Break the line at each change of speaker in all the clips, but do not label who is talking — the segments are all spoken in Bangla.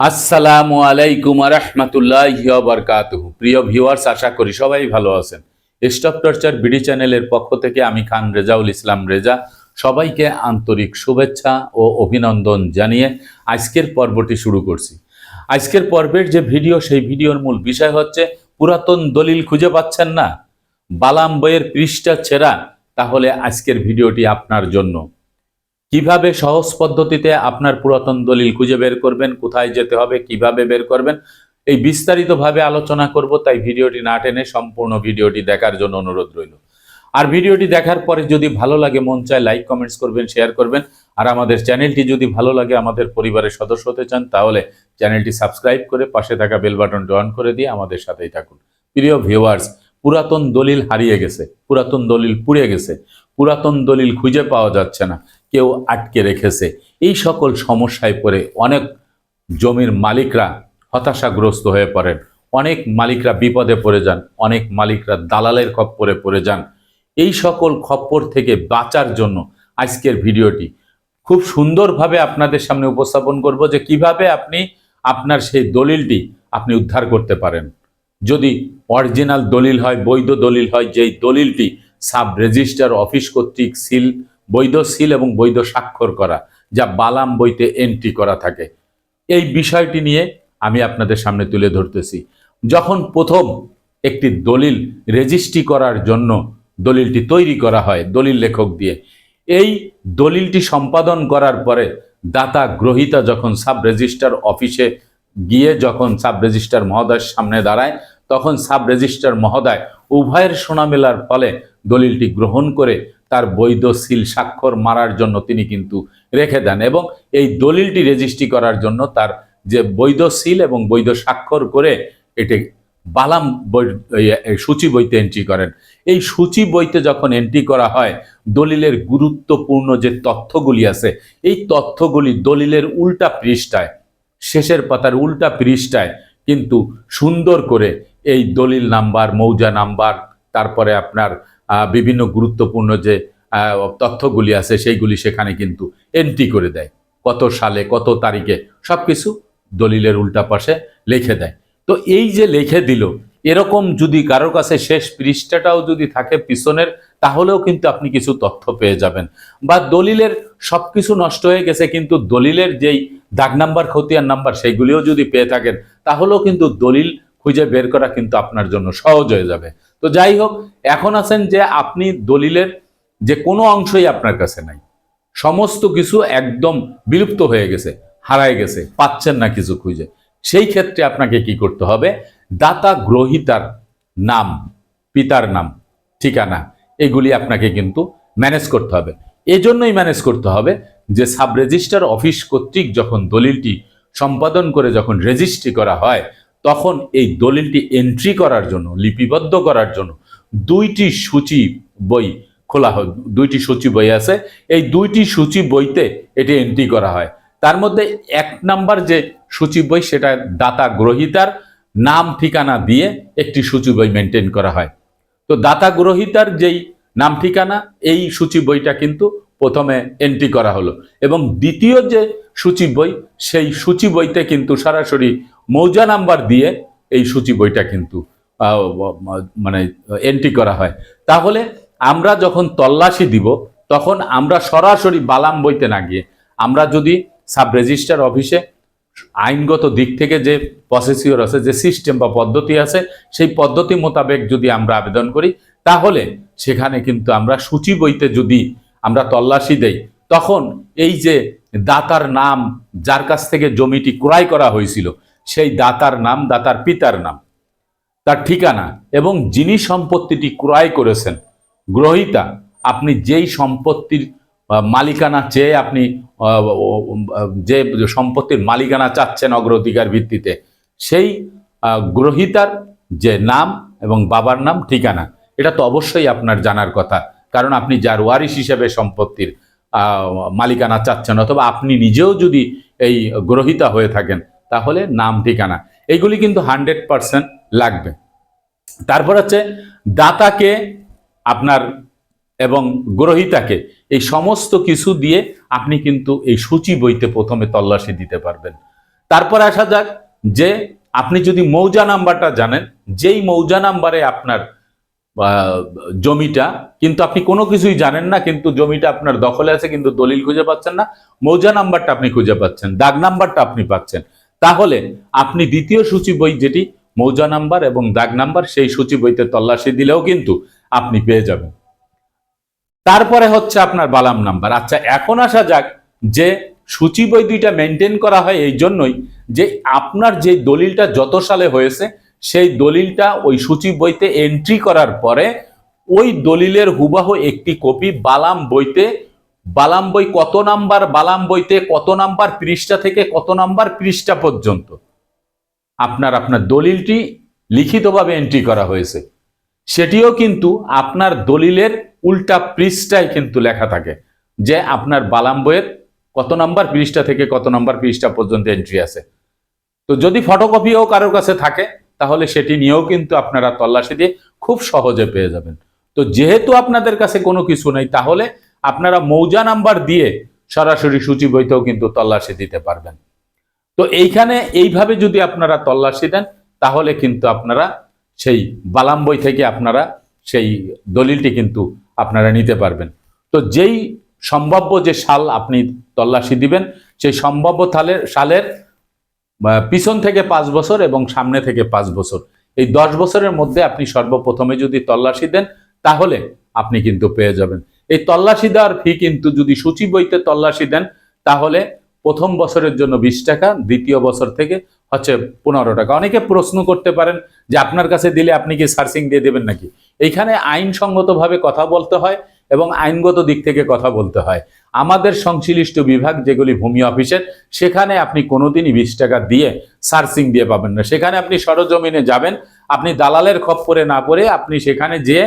আসসালামু আলাইকুম রহমতুল্লাহ বরকাতুহ। প্রিয় ভিউয়ার্স, আশা করি সবাই ভালো আছেন। স্টপ টর্চার বিডি চ্যানেলের পক্ষ থেকে আমি খান রেজাউল ইসলাম রেজা। সবাইকে আন্তরিক শুভেচ্ছা ও অভিনন্দন জানিয়ে আজকের পর্বটি শুরু করছি। আজকের পর্বের যে ভিডিও, সেই ভিডিওর মূল বিষয় হচ্ছে, পুরাতন দলিল খুঁজে পাচ্ছেন না? বালাম বইয়ের পৃষ্ঠা ছেঁড়া, তাহলে আজকের ভিডিওটি আপনার জন্য। কীভাবে সহজ পদ্ধতিতে আপনার পুরাতন দলিল খুঁজে বের করবেন, কোথায় যেতে হবে, কীভাবে বের করবেন, এই বিস্তারিতভাবে আলোচনা করব, তাই ভিডিওটি না টেনে সম্পূর্ণ ভিডিওটি দেখার জন্য অনুরোধ রইল। আর ভিডিওটি দেখার পরে যদি ভালো লাগে, মন চায় লাইক, কমেন্টস করবেন, শেয়ার করবেন। আর আমাদের চ্যানেলটি যদি ভালো লাগে, আমাদের পরিবারের সদস্য হতে চান, তাহলে চ্যানেলটি সাবস্ক্রাইব করে পাশে থাকা বেল বাটনটি অন করে দিয়ে আমাদের সাথেই থাকুন। প্রিয় ভিউয়ার্স, পুরাতন দলিল হারিয়ে গেছে, পুরাতন দলিল পুড়ে গেছে, পুরাতন দলিল খুঁজে পাওয়া যাচ্ছে না। কেউ আটকে রেখেছে। এই সকল সমস্যায় পড়ে অনেক জমির মালিকরা হতাশাগ্রস্ত হয়ে পড়েন। অনেক মালিকরা বিপদে পড়ে যান, অনেক মালিকরা দালালের খপ্পরে পড়ে যান। এই সকল খপ্পর থেকে বাঁচার জন্য আজকের ভিডিওটি খুব সুন্দরভাবে আপনাদের সামনে উপস্থাপন করব যে কীভাবে আপনি আপনার সেই দলিলটি আপনি উদ্ধার করতে পারেন। যদি অরিজিনাল দলিল হয়, বৈধ দলিল হয়, যেই দলিলটি সাব রেজিস্টার অফিস কর্তৃক সিল বৈধ সিল এবং বৈধ স্বাক্ষর করা, যা বালাম বইতে এন্ট্রি করা থাকে। এই বিষয়টি নিয়ে আমি আপনাদের সামনে তুলে ধরতেছি। যখন প্রথম একটি দলিল রেজিস্ট্রি করার জন্য দলিলটি তৈরি করা হয়, দলিল লেখক দিয়ে, এই দলিলটি সম্পাদন করার পরে দাতা গ্রহিতা যখন সাব রেজিস্টার অফিসে গিয়ে যখন সাব রেজিস্টার মহোদয়ের সামনে দাঁড়ায়, তখন সাব রেজিস্টার মহোদয় উভয়ের শোনামেলার ফলে দলিলটি গ্রহণ করে তার বৈধ সিল স্বাক্ষর মারার জন্য তিনি কিন্তু রেখে দেন এবং এই দলিলটি রেজিস্ট্রি করার জন্য তার যে বৈধ সিল এবং বৈধ স্বাক্ষর করে এটি বালাম সূচি বইতে এন্ট্রি করেন। এই সূচি বইতে যখন এন্ট্রি করা হয়, দলিলের গুরুত্বপূর্ণ যে তথ্যগুলি আছে, এই তথ্যগুলি দলিলের উল্টা পৃষ্ঠায়, শেষের পাতার উল্টা পৃষ্ঠায় কিন্তু সুন্দর করে এই দলিল নাম্বার, মৌজা নাম্বার, তারপরে আপনার বিভিন্ন গুরুত্বপূর্ণ যে তথ্যগুলি আছে, সেইগুলি সেখানে কিন্তু এন্ট্রি করে দেয়। কত সালে, কত তারিখে সব কিছু দলিলের উল্টা পাশে লিখে দেয়। তো এই যে লিখে দিল, এরকম যদি কারোর কাছে শেষ পৃষ্ঠাটাও যদি থাকে পিছনের, তাহলেও কিন্তু আপনি কিছু তথ্য পেয়ে যাবেন। বা দলিলের সব কিছু নষ্ট হয়ে গেছে, কিন্তু দলিলের যেই দাগ নাম্বার, খতিয়ান নাম্বার, সেইগুলিও যদি পেয়ে থাকেন, তাহলেও কিন্তু দলিল খুঁজে বের করা কিন্তু আপনার জন্য সহজ হয়ে যাবে। তো যাই হোক, এখন আছেন যে আপনি দলিলের যে কোনো অংশই আপনার কাছে নাই। সমস্ত কিছু একদম বিলুপ্ত হয়ে গেছে হারায় গেছে, পাচ্ছেন না কিছু খুঁজে। সেই ক্ষেত্রে আপনাকে কি করতে হবে? দাতা গ্রহিতার নাম, পিতার নাম, ঠিকানা, এগুলি আপনাকে কিন্তু ম্যানেজ করতে হবে। এজন্যই ম্যানেজ করতে হবে যে সাব রেজিস্টার অফিস কর্তৃক যখন দলিলটি সম্পাদন করে যখন রেজিস্ট্রি করা হয় তখন এই দলিলটি এন্ট্রি করার জন্য, লিপিবদ্ধ করার জন্য দুইটি সূচি বই খোলা হয়, দুইটি সূচি বই আছে। এই দুইটি সূচি বইতে এটি এন্ট্রি করা হয়। তার মধ্যে এক নাম্বার যে সূচি বই, সেটা দাতা গ্রহিতার নাম, ঠিকানা দিয়ে একটি সূচি বই মেনটেন করা হয়। তো দাতা গ্রহিতার যেই নাম, ঠিকানা, এই সূচি বইটা কিন্তু প্রথমে এন্ট্রি করা হলো। এবং দ্বিতীয় যে সূচি বই, সেই সূচি বইতে কিন্তু সরাসরি মৌজা নাম্বার দিয়ে এই সূচি বইটা কিন্তু মানে এন্ট্রি করা হয়। তাহলে আমরা যখন তল্লাশি দিব, তখন আমরা সরাসরি বালাম বইতে না গিয়ে, আমরা যদি সাব রেজিস্টার অফিসে আইনগত দিক থেকে যে প্রসেসিওর আছে, যে সিস্টেম বা পদ্ধতি আছে, সেই পদ্ধতি মোতাবেক যদি আমরা আবেদন করি, তাহলে সেখানে কিন্তু আমরা সূচি বইতে যদি আমরা তল্লাশি দেই, তখন এই যে দাতার নাম, যার কাছ থেকে জমিটি ক্রয় করা হয়েছিল সেই দাতার নাম, দাতার পিতার নাম। তার ঠিকানা এবং যিনি সম্পত্তিটি ক্রয় করেছেন, গ্রহিতা, আপনি যেই সম্পত্তির মালিকানা চেয়ে আপনি যে সম্পত্তির মালিকানা চাচ্ছেন অগ্রাধিকার ভিত্তিতে, সেই গ্রহিতার যে নাম এবং বাবার নাম, ঠিকানা, এটা তো অবশ্যই আপনার জানার কথা। কারণ আপনি যার ওয়ারিশ হিসেবে সম্পত্তির মালিকানা চাচ্ছেন, অথবা আপনি নিজেও যদি এই গ্রহিতা হয়ে থাকেন তাহলে নাম, ঠিকানা এইগুলি কিন্তু হান্ড্রেড পারসেন্ট লাগবে। তারপর হচ্ছে দাতাকে আপনার এবং গ্রহিতাকে এই সমস্ত কিছু দিয়ে আপনি কিন্তু এই সূচি বইতে প্রথমে তল্লাশি দিতে পারবেন। তারপর আসা যাক যে আপনি যদি মৌজা নাম্বারটা জানেন, যেই মৌজা নাম্বারে আপনার জমিটা, কিন্তু আপনি কোনো কিছুই জানেন না, কিন্তু জমিটা আপনার দখলে আছে, কিন্তু দলিল খুঁজে পাচ্ছেন না, মৌজা নাম্বারটা আপনি খুঁজে পাচ্ছেন, দাগ নাম্বারটা আপনি পাচ্ছেন। তাহলে আপনি দ্বিতীয় সূচি বই যেটি মৌজা নাম্বার এবং দাগ নাম্বার, সেই সূচি বইতে তল্লাশি দিলেও কিন্তু আপনি পেয়ে যাবেন। তারপরে হচ্ছে আপনার বালাম নাম্বার। আচ্ছা এখন আসা যাক যে সূচি বই দুইটা মেনটেন করা হয় এই জন্যই যে আপনার যে দলিলটা যত সালে হয়েছে, সেই দলিলটা ওই সূচি বইতে এন্ট্রি করার পরে ওই দলিলের হুবাহ একটি কপি বালাম বইতে বালাম বই কত নাম্বার বালাম বইতে কত নাম্বার, পৃষ্ঠা থেকে কত নাম্বার, পৃষ্ঠা পর্যন্ত? আপনার আপনার দলিলটি লিখিতভাবে এন্ট্রি করা হয়েছে। সেটিও কিন্তু আপনার দলিলের উল্টা পৃষ্ঠায় কিন্তু লেখা থাকে যে আপনার বালাম বইয়ের কত নাম্বার, পৃষ্ঠা থেকে কত নাম্বার, পৃষ্ঠা পর্যন্ত এন্ট্রি আছে। তো যদি ফটোকপিও কারোর কাছে থাকে, তাহলে সেটি নিয়েও কিন্তু আপনারা তল্লাশি দিয়ে খুব সহজে পেয়ে যাবেন। তো যেহেতু আপনাদের কাছে কোনো কিছু নেই, তাহলে আপনারা মৌজা নাম্বার দিয়ে সরাসরি সূচি বইতেও কিন্তু তল্লাশি দিতে পারবেন। তো এইখানে এইভাবে যদি আপনারা তল্লাশি দেন, তাহলে কিন্তু আপনারা সেই বালাম বই থেকে আপনারা সেই দলিলটি কিন্তু আপনারা নিতে পারবেন। তো যেই সম্ভাব্য যে সাল আপনি তল্লাশি দিবেন, সেই সম্ভাব্য সালের সালের পিছন থেকে পাঁচ বছর এবং সামনে থেকে পাঁচ বছর। এই দশ বছরের মধ্যে আপনি সর্বপ্রথমে যদি তল্লাশি দেন, তাহলে আপনি কিন্তু পেয়ে যাবেন। এই তল্লাশি দেওয়ার ফি কিন্তু যদি সূচি বইতে তল্লাশি দেন, তাহলে প্রথম বছরের জন্য বিশ টাকা, দ্বিতীয় বছর থেকে হচ্ছে পনেরো টাকা। অনেকে প্রশ্ন করতে পারেন যে আপনার কাছে দিলে আপনি কি সার্চিং দিয়ে দেবেন নাকি? এইখানে আইনসঙ্গতভাবে কথা বলতে হয় এবং আইনগত দিক থেকে কথা বলতে হয়। আমাদের সংশ্লিষ্ট বিভাগ, যেগুলি ভূমি অফিসের, সেখানে আপনি কোনোদিনই বিশ টাকা দিয়ে সার্চিং দিয়ে পাবেন না। সেখানে আপনি সরজমিনে যাবেন, আপনি দালালের খপ্পরে না পড়ে আপনি সেখানে যেয়ে,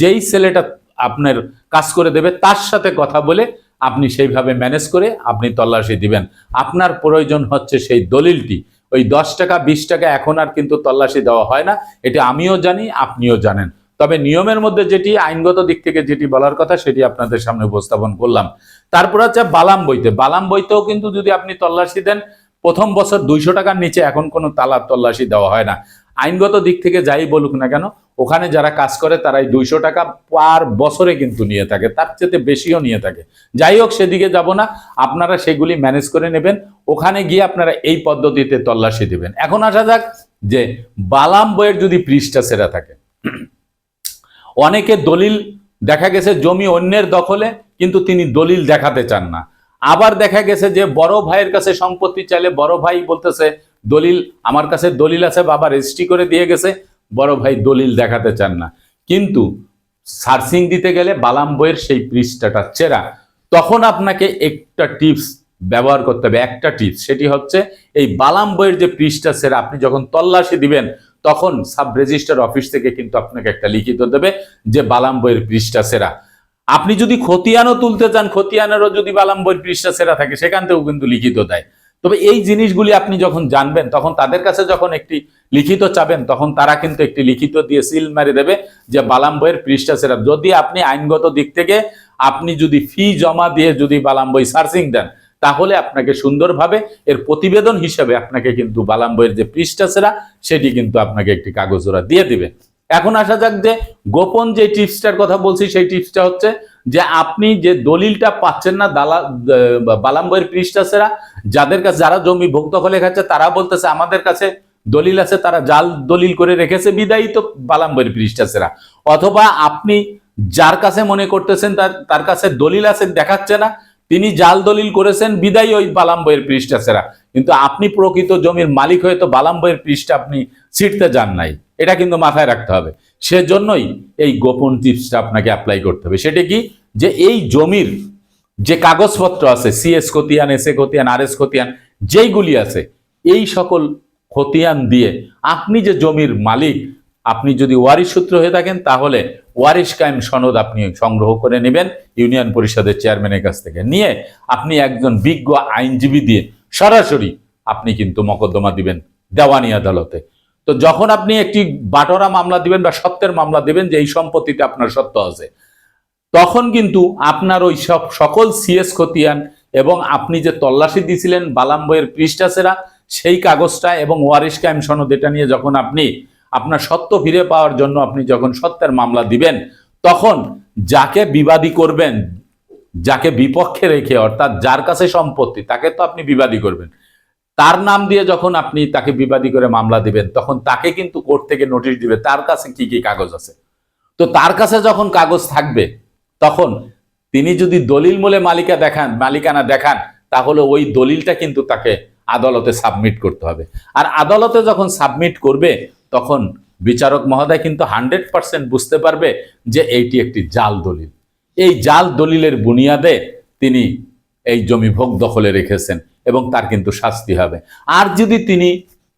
যেই ছেলেটা আপনার কাজ করে দেবে, তার সাথে কথা বলে আপনি সেইভাবে ম্যানেজ করে আপনি তল্লাশি দিবেন। আপনার প্রয়োজন হচ্ছে সেই দলিলটি। ওই দশ টাকা, বিশ টাকা এখন আর কিন্তু তল্লাশি দেওয়া হয় না, এটা আমিও জানি, আপনিও জানেন। তবে নিয়মের মধ্যে যেটি, আইনগত দিক থেকে যেটি বলার কথা, সেটি আপনাদের সামনে উপস্থাপন করলাম। তারপর হচ্ছে বালাম বইতে। বালাম বইতেও কিন্তু যদি আপনি তল্লাশি দেন, প্রথম বছর দুইশো টাকার নিচে এখন কোনো তালার তল্লাশি দেওয়া হয় না। আইনগত দিক থেকে যাই বলুক না কেন, ওখানে যারা কাজ করে তারাই দুইশো টাকা পার বছরে কিন্তু নিয়ে থাকে, তার চেয়ে বেশিও নিয়ে থাকে। যাই হোক, সেদিকে যাব না, আপনারা সেগুলি ম্যানেজ করে নেবেন, ওখানে গিয়ে আপনারা এই পদ্ধতিতে তল্লাশি দিবেন। এখন আসা যাক যে বালাম বইয়ের যদি পৃষ্ঠা সেরা থাকে। অনেকে দলিল, দেখা গেছে জমি অন্যের দখলে, কিন্তু তিনি দলিল দেখাতে চান না। আবার দেখা গেছে যে বড় ভাইয়ের কাছে সম্পত্তি চাইলে বড় ভাই বলতেছে দলিল, আমার কাছে দলিল আছে, বাবা রেজিস্ট্রি করে দিয়ে গেছে, বড় ভাই দলিল দেখাতে চান না। কিন্তু সার্চিং দিতে গেলে বালাম বইয়ের সেই পৃষ্ঠাটা চেরা। তখন আপনাকে একটা টিপস ব্যবহার করতে হবে, একটা টিপস সেটি হচ্ছে এই বালাম বইয়ের যে পৃষ্ঠা সেরা আপনি যখন তল্লাশি দিবেন, তখন সাব রেজিস্টার অফিস থেকে কিন্তু আপনাকে একটা লিখিত দেবে যে বালাম বইয়ের পৃষ্ঠা সেরা আপনি যদি খতিয়ানও তুলতে চান, খতিয়ানেরও যদি বালাম বইয়ের পৃষ্ঠা সেরা থাকে, সেখান থেকেও কিন্তু লিখিত দেয়। তবে এই জিনিসগুলি আপনি যখন জানবেন, তখন তাদের কাছে যখন একটি লিখিত চাবেন, তখন তারা কিন্তু একটি লিখিত দিয়ে সিল মারি দেবে যে বালাম বইয়ের পৃষ্ঠা সেরা যদি আপনি আইনগত দিক থেকে আপনি যদি ফি জমা দিয়ে যদি বালাম বই সার্চিং দেন, তাহলে আপনাকে সুন্দরভাবে এর প্রতিবেদন হিসেবে আপনাকে কিন্তু বালাম বইয়ের যে পৃষ্ঠা সেরা, সেটি কিন্তু আপনাকে একটি কাগজ ওরা দিয়ে দিবে। এখন আসা যাক যে গোপন যে টিপসটার কথা বলছি, সেই টিপসটা হচ্ছে যে আপনি যে দলিলটা পাচ্ছেন না, দালা বালাম বইয়ের পৃষ্ঠা সেরা যাদের কাছে, যারা জমি ভোগ দখলে খাচ্ছে তারা বলতেছে, আমাদের কাছে দলিল আছে, তারা জাল দলিল করে রেখেছে, বিদায়ী তো বালাম বইয়ের পৃষ্ঠা সেরা অথবা আপনি যার কাছে মনে করতেছেন, তার তার কাছে দলিল আছে, দেখাচ্ছে না, তিনি জাল দলিল করেছেন, বিদায়ী ওই বালাম বইয়ের পৃষ্ঠা সেরা কিন্তু আপনি প্রকৃত জমির মালিক হয়ে তো বালাম বইয়ের পৃষ্ঠা আপনি ছিটতে যান নাই। এটা কিন্তু মাথায় রাখতে হবে। সেজন্যই এই গোপন টিপসটা আপনাকে অ্যাপ্লাই করতে হবে। সেটা কি? যে এই জমির যে কাগজপত্র আছে সিএস খতিয়ান এস এ খতিয়ান আর এস খতিয়ান, যেইগুলি আছে, এই সকল খতিয়ান দিয়ে আপনি যে জমির মালিক, আপনি যদি ওয়ারিশ সূত্র হয়ে থাকেন, তাহলে ওয়ারিশ কায়েম সনদ আপনি সংগ্রহ করে নেবেন ইউনিয়ন পরিষদের চেয়ারম্যানের কাছ থেকে। নিয়ে আপনি একজন বিজ্ঞ আইনজীবী দিয়ে সরাসরি আপনি কিন্তু মকদ্দমা দিবেন দেওয়ানি আদালতে। তো যখন আপনি একটি বাটোরা মামলা দিবেন বা সত্যের মামলা দিবেন যে এই সম্পত্তিতে আপনার সত্য আছে, তখন কিন্তু আপনার ওই সব সকল সিএস খতিয়ান এবং আপনি যে তল্লাশি দিয়েছিলেন বালাম বইয়ের পৃষ্ঠা সেরা, সেই কাগজটা এবং ওয়ারিশ কায়েম সনদ এটা নিয়ে যখন আপনি আপনার সত্য ফিরে পাওয়ার জন্য আপনি যখন সত্যের মামলা দিবেন, তখন যাকে বিবাদী করবেন, যাকে বিপক্ষে রেখে, অর্থাৎ যার কাছে সম্পত্তি, তাকে তো আপনি বিবাদী করবেন। তার নাম দিয়ে যখন আপনি তাকে বিবাদী করে মামলা দিবেন, তখন তাকে কিন্তু কোর্ট থেকে নোটিশ দিবে, তার কাছে কি কি কাগজ আছে। তো তার কাছে যখন কাগজ থাকবে, তখন তিনি যদি দলিল মূলে মালিকা দেখান, মালিকানা দেখান, তাহলে ওই দলিলটা কিন্তু তাকে আদালতে সাবমিট করতে হবে। আর আদালতে যখন সাবমিট করবে, তখন বিচারক মহোদয় কিন্তু হান্ড্রেড পার্সেন্ট বুঝতে পারবে যে এইটি একটি জাল দলিল। এই জাল দলিলের বুনিয়াদে তিনি এই জমি ভোগ দখলে রেখেছেন এবং তার কিন্তু শাস্তি হবে। আর যদি তিনি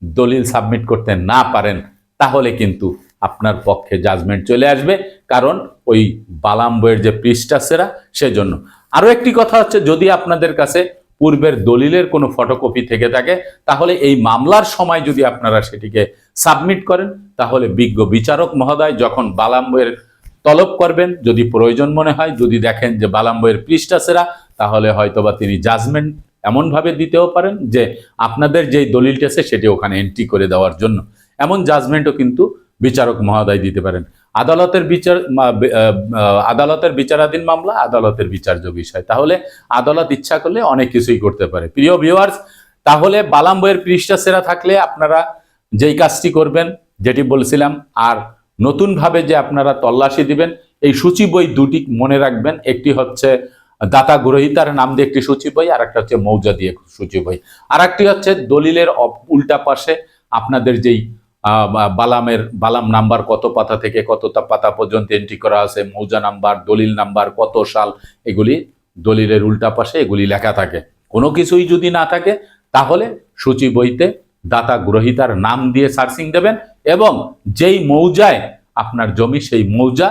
দলিল সাবমিট করতে না পারেন, তাহলে কিন্তু আপনার পক্ষে জাজমেন্ট চলে আসবে, কারণ ওই বালাম বইয়ের যে পৃষ্ঠা সেরা, সেজন্য। আরও একটি কথা হচ্ছে, যদি আপনাদের কাছে পূর্বের দলিলের কোনো ফটোকপি থেকে থাকে, তাহলে এই মামলার সময় যদি আপনারা সেটিকে সাবমিট করেন, তাহলে বিজ্ঞ বিচারক মহোদয় যখন বালাম বইয়ের তলব করবেন। যদি প্রয়োজন মনে হয়, যদি দেখেন যে বালাম বইয়ের পৃষ্ঠা সেরা, তাহলে হয়তোবা তিনি জাজমেন্ট এমনভাবে দিতেও পারেন যে আপনাদের যেই দলিলটা আছে, সেটি ওখানে এন্ট্রি করে দেওয়ার জন্য। এমন জাজমেন্টও কিন্তু বিচারক মহোদয় দিতে পারেন। আদালতের বিচার আদালতের বিচারাধীন মামলা, আদালতের বিচার্য বিষয়। তাহলে আদালত ইচ্ছা করলে অনেক কিছুই করতে পারে। প্রিয় ভিউয়ার্স তাহলে বালাম বইয়ের পৃষ্ঠা সেরা থাকলে আপনারা যেই কাজটি করবেন, যেটি বলছিলাম, আর নতুনভাবে যে আপনারা তল্লাশি দিবেন, এই সূচি বই দুটি মনে রাখবেন। একটি হচ্ছে দাতা গ্রহিতার নাম দিয়ে একটি সূচি বই আর একটা হচ্ছে মৌজা দিয়ে সূচি বই। আর একটি হচ্ছে দলিলের উল্টা পাশে আপনাদের যেই বালামের, বালাম নাম্বার কত পাতা থেকে কত পাতা পর্যন্ত এন্ট্রি করা আছে, মৌজা নাম্বার, দলিল নাম্বার, কত সাল, এগুলি দলিলের উল্টা পাশে এগুলি লেখা থাকে। কোনো কিছুই যদি না থাকে, তাহলে সূচি বইতে দাতা গ্রহিতার নাম দিয়ে সার্চিং দেবেন এবং যেই মৌজায় আপনার জমি, সেই মৌজা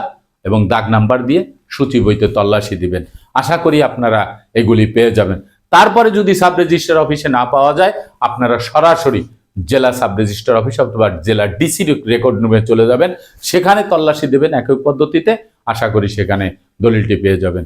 এবং দাগ নাম্বার দিয়ে সূচি বইতে তল্লাশি দিবেন। আশা করি আপনারা এগুলি পেয়ে যাবেন। তারপরে যদি সাব রেজিস্টার অফিসে না পাওয়া যায়, আপনারা সরাসরি জেলা সাব রেজিস্টার অফিস অথবা জেলা ডিসি রেকর্ড রুমে চলে যাবেন। সেখানে তল্লাশি দেবেন একই পদ্ধতিতে। আশা করি সেখানে দলিলটি পেয়ে যাবেন।